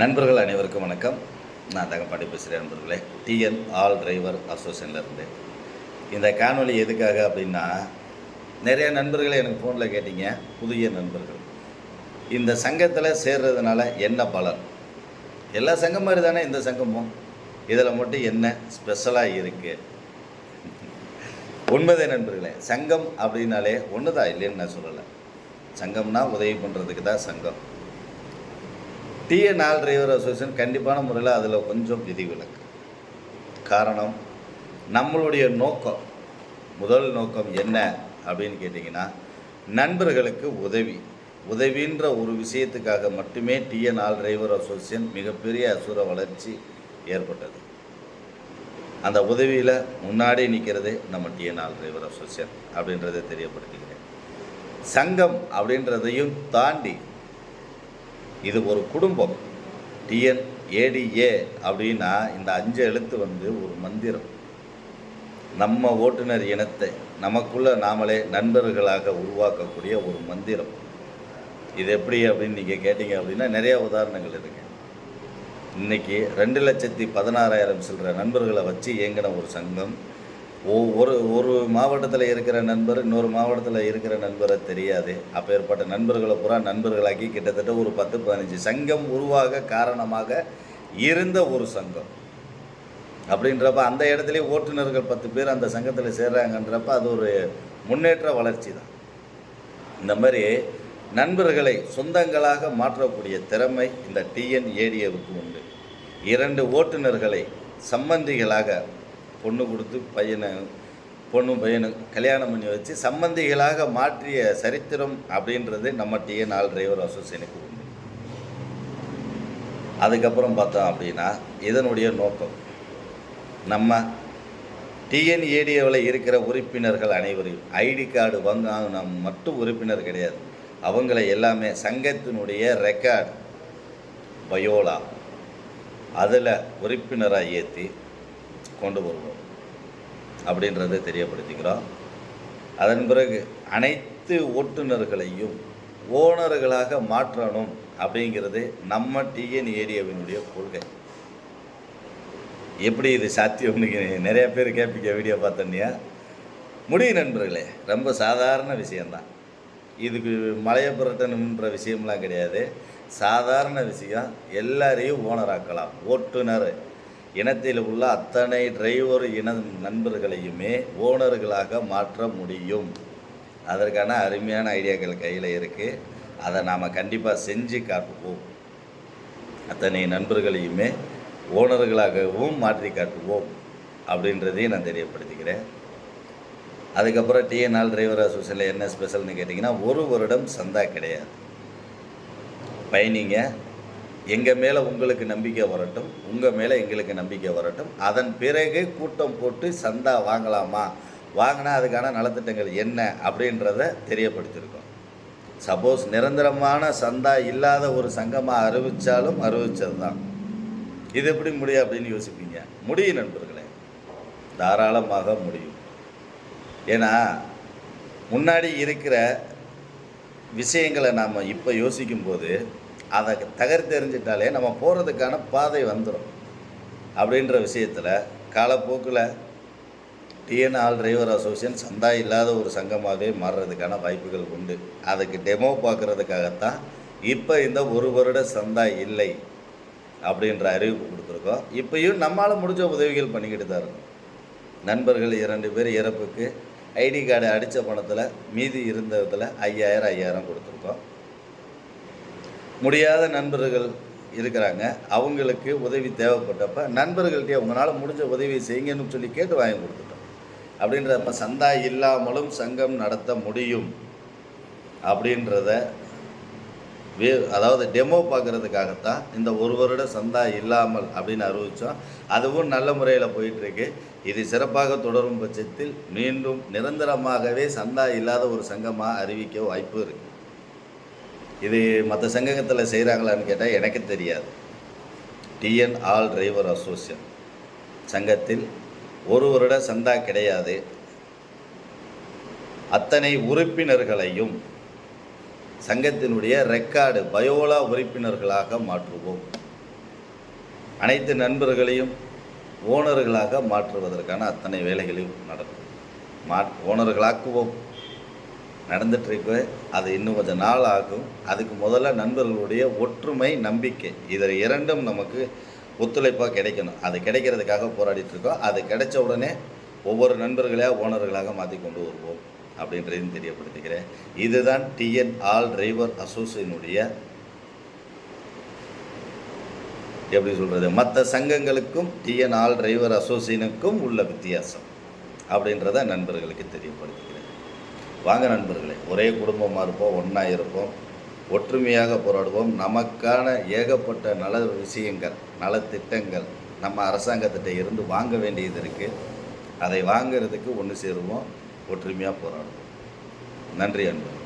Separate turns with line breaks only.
நண்பர்கள் அனைவருக்கும் வணக்கம். நான் தங்கப்பாண்டி பேசுகிறேன் நண்பர்களே. டிஎன் ஆல் டிரைவர் அசோசியேஷன்லேருந்து இந்த காணொலி எதுக்காக அப்படின்னா நிறைய நண்பர்களை எனக்கு ஃபோனில் கேட்டீங்க. புதிய நண்பர்கள். இந்த சங்கத்தில் சேர்றதுனால என்ன பலன்? எல்லா சங்கம் மாதிரி தானே இந்த சங்கமும்? இதில் மட்டும் என்ன ஸ்பெஷலாக இருக்குது உண்மைதே நண்பர்களே சங்கம் அப்படின்னாலே ஒன்று தான் இல்லைன்னு நான் சொல்லலை. சங்கம்னா உதவி பண்ணுறதுக்கு தான் சங்கம். டிஎன் ஆல் டிரைவர் அசோசியேஷன் கண்டிப்பான முறையில் அதில் கொஞ்சம் விதிவிலக்கு. காரணம் நம்மளுடைய நோக்கம் முதல் நோக்கம் என்ன அப்படின்னு கேட்டிங்கன்னா நண்பர்களுக்கு உதவி. உதவின்ற ஒரு விஷயத்துக்காக மட்டுமே டிஎன் ஆல் டிரைவர் அசோசியேஷன் மிகப்பெரிய அசுர வளர்ச்சி ஏற்பட்டது. அந்த உதவியில் முன்னாடி நிற்கிறது நம்ம டிஎன் ஆல் டிரைவர் அசோசியேஷன் அப்படின்றத தெரியப்படுத்திக்கிறேன். சங்கம் அப்படின்றதையும் தாண்டி இது ஒரு குடும்பம். டிஎன் ஏடிஏ அப்படின்னா இந்த அஞ்சு எழுத்து வந்து ஒரு மந்திரம். நம்ம ஓட்டுநர் இனத்தை நமக்குள்ள நாமளே நண்பர்களாக உருவாக்கக்கூடிய ஒரு மந்திரம். இது எப்படி அப்படின்னு நீங்கள் கேட்டீங்க அப்படின்னா நிறைய உதாரணங்கள் இருக்கு. இன்னைக்கு ரெண்டு லட்சத்தி பதினாறாயிரம் சில்லற நண்பர்களை வச்சு இயங்கின ஒரு சங்கம். ஒ- ஒரு ஒரு மாவட்டத்தில் இருக்கிற நண்பர் இன்னொரு மாவட்டத்தில் இருக்கிற நண்பரை தெரியாது. அப்பேற்பட்ட நண்பர்களை பூரா நண்பர்களாக்கி கிட்டத்தட்ட ஒரு பத்து பதினஞ்சு சங்கம் உருவாக காரணமாக இருந்த ஒரு சங்கம். அப்படின்றப்ப அந்த இடத்துலயே ஓட்டுநர்கள் பத்து பேர் அந்த சங்கத்தில் சேர்றாங்கன்றப்ப அது ஒரு முன்னேற்ற வளர்ச்சி தான். இந்த மாதிரி நண்பர்களை சொந்தங்களாக மாற்றக்கூடிய திறமை இந்த டிஎன்ஏடிஏவுக்கு உண்டு. இரண்டு ஓட்டுநர்களை சம்பந்திகளாக பொண்ணு கொடுத்து பையனை பொண்ணும் பையனும் கல்யாணம் பண்ணி வச்சு சம்பந்திகளாக மாற்றிய சரித்திரம் அப்படின்றது நம்ம டிஎன் ஆல் டிரைவர் அசோசியனுக்கு உண்டு. அதுக்கப்புறம் பார்த்தோம் அப்படின்னா இதனுடைய நோக்கம். நம்ம டிஎன்ஏடிஏவில் இருக்கிற உறுப்பினர்கள் அனைவரையும் ஐடி கார்டு வாங்கினா மட்டும் உறுப்பினர் கிடையாது. அவங்கள எல்லாமே சங்கத்தினுடைய ரெக்கார்டு பயோலா. அதில் உறுப்பினராக ஏற்றி கொண்டு வருவோம் அப்படின்றத தெரியப்படுத்திக்கிறோம். அதன் பிறகு அனைத்து ஓட்டுநர்களையும் ஓனர்களாக மாற்றணும் அப்படிங்கிறது நம்ம டிஎன் ஏரியாவினுடைய கொள்கை. எப்படி இது சாத்தியம்னு நிறைய பேர் கேட்பீங்க வீடியோ பார்த்தோன்னியா முடியும் நண்பர்களே ரொம்ப சாதாரண விஷயந்தான் இதுக்கு மலையை புரட்டணுன்ற விஷயம்லாம் கிடையாது. சாதாரண விஷயம் எல்லாரையும் ஓனராக்கலாம். ஓட்டுநர் இனத்தில் உள்ள அத்தனை டிரைவர் இன நண்பர்களையுமே ஓனர்களாக மாற்ற முடியும். அதற்கான அருமையான ஐடியாக்கள் கையில் இருக்குது அதை நாம் கண்டிப்பாக செஞ்சு காட்டுவோம். அத்தனை நண்பர்களையுமே ஓனர்களாகவும் மாற்றி காட்டுவோம் அப்படின்றதையும் நான் தெரியப்படுத்திக்கிறேன். அதுக்கப்புறம் டிஎன்ஆல் டிரைவர் அசோசியேஷனில் என்ன ஸ்பெஷல்னு கேட்டிங்கன்னா ஒரு வருடம் சந்தா கிடையாது. பயணிங்க எங்கள் மேலே உங்களுக்கு நம்பிக்கை வரட்டும் உங்கள் மேலே எங்களுக்கு நம்பிக்கை வரட்டும். அதன் பிறகு கூட்டம் போட்டு சந்தா வாங்கலாமா? வாங்கினா அதுக்கான நலத்திட்டங்கள் என்ன அப்படின்றத தெரியப்படுத்தியிருக்கோம். சப்போஸ் நிரந்தரமான சந்தா இல்லாத ஒரு சங்கமாக அறிவித்தாலும் அறிவித்தது தான் இது எப்படி முடியும் அப்படின்னு யோசிப்பீங்க? முடியும் நண்பர்களே. தாராளமாக முடியும். ஏன்னா முன்னாடி இருக்கிற விஷயங்களை நாம் இப்போ யோசிக்கும்போது அதை தகர்த்தெறிஞ்சிட்டாலே நம்ம போகிறதுக்கான பாதை வந்துடும் அப்படின்ற விஷயத்தில் காலப்போக்கில் டிஎன் ஆல் டிரைவர் அசோசியேஷன் சந்தா இல்லாத ஒரு சங்கமாகவே மாறுறதுக்கான வாய்ப்புகள் உண்டு. அதுக்கு டெமோ பார்க்குறதுக்காகத்தான் இப்போ இந்த ஒரு வருட சந்தா இல்லை அப்படின்ற அறிவிப்பு கொடுத்துருக்கோம். இப்போயும் நம்மளால் முடிஞ்ச உதவிகள் பண்ணிக்கிட்டு தான் நண்பர்கள் இரண்டு பேர் இறப்புக்கு ஐடி கார்டு அடித்த பணத்தில் மீதி இருந்ததில் ஐயாயிரம் ஐயாயிரம் கொடுத்துருக்கோம். முடியாத நண்பர்கள் இருக்கிறாங்க. அவங்களுக்கு உதவி தேவைப்பட்டப்ப நண்பர்கள்ட்டே உங்களால் முடிஞ்ச உதவி செய்யுங்கன்னு சொல்லி கேட்டு வாங்கி கொடுத்துட்டோம். அப்படின்றப்ப சந்தா இல்லாமலும் சங்கம் நடத்த முடியும். அப்படின்றத வே அதாவது டெமோ பார்க்குறதுக்காகத்தான் இந்த ஒரு வருட சந்தா இல்லாமல் அப்படின்னு அறிவித்தோம் அதுவும் நல்ல முறையில் போயிட்டுருக்கு. இது சிறப்பாக தொடரும் பட்சத்தில் மீண்டும் நிரந்தரமாகவே சந்தா இல்லாத ஒரு சங்கமாக அறிவிக்க வாய்ப்பு இருக்குது இது மற்ற சங்கத்தில் செய்கிறாங்களான்னு கேட்டால் எனக்கு தெரியாது. TN all driver association. சங்கத்தில் ஒரு வருட சந்தா கிடையாது. அத்தனை உறுப்பினர்களையும் சங்கத்தினுடைய ரெக்கார்டு பயோலா உறுப்பினர்களாக மாற்றுவோம். அனைத்து நண்பர்களையும் ஓனர்களாக மாற்றுவதற்கான அத்தனை வேலைகளையும் நடக்கும். மா ஓனர்களாக்குவோம். நடந்துட்டுருக்கு அது இன்னும் கொஞ்சம் நாள் ஆகும். அதுக்கு முதல்ல நண்பர்களுடைய ஒற்றுமை நம்பிக்கை. இதில் இரண்டும் நமக்கு ஒத்துழைப்பாக கிடைக்கணும். அது கிடைக்கிறதுக்காக போராடிட்டுருக்கோம். அது கிடைச்ச உடனே ஒவ்வொரு நண்பர்களையாக ஓனர்களாக மாற்றி கொண்டு வருவோம் அப்படின்றதையும் தெரியப்படுத்திக்கிறேன். இதுதான் டிஎன் ஆல் டிரைவர் அசோசியனுடைய எப்படி சொல்கிறது மற்ற சங்கங்களுக்கும் டிஎன் ஆல் டிரைவர் அசோசியனுக்கும் உள்ள வித்தியாசம் அப்படின்றத நண்பர்களுக்கு தெரியப்படுத்துகிறேன் வாங்க நண்பர்களே ஒரே குடும்பமாக இருப்போம் ஒன்றா இருப்போம் ஒற்றுமையாக போராடுவோம். நமக்கான ஏகப்பட்ட நல விஷயங்கள் நலத்திட்டங்கள் நம்ம அரசாங்கத்திட்ட இருந்து வாங்க வேண்டியது இருக்குது அதை வாங்கிறதுக்கு ஒன்று சேருவோம் ஒற்றுமையாக போராடுவோம். நன்றி அன்பு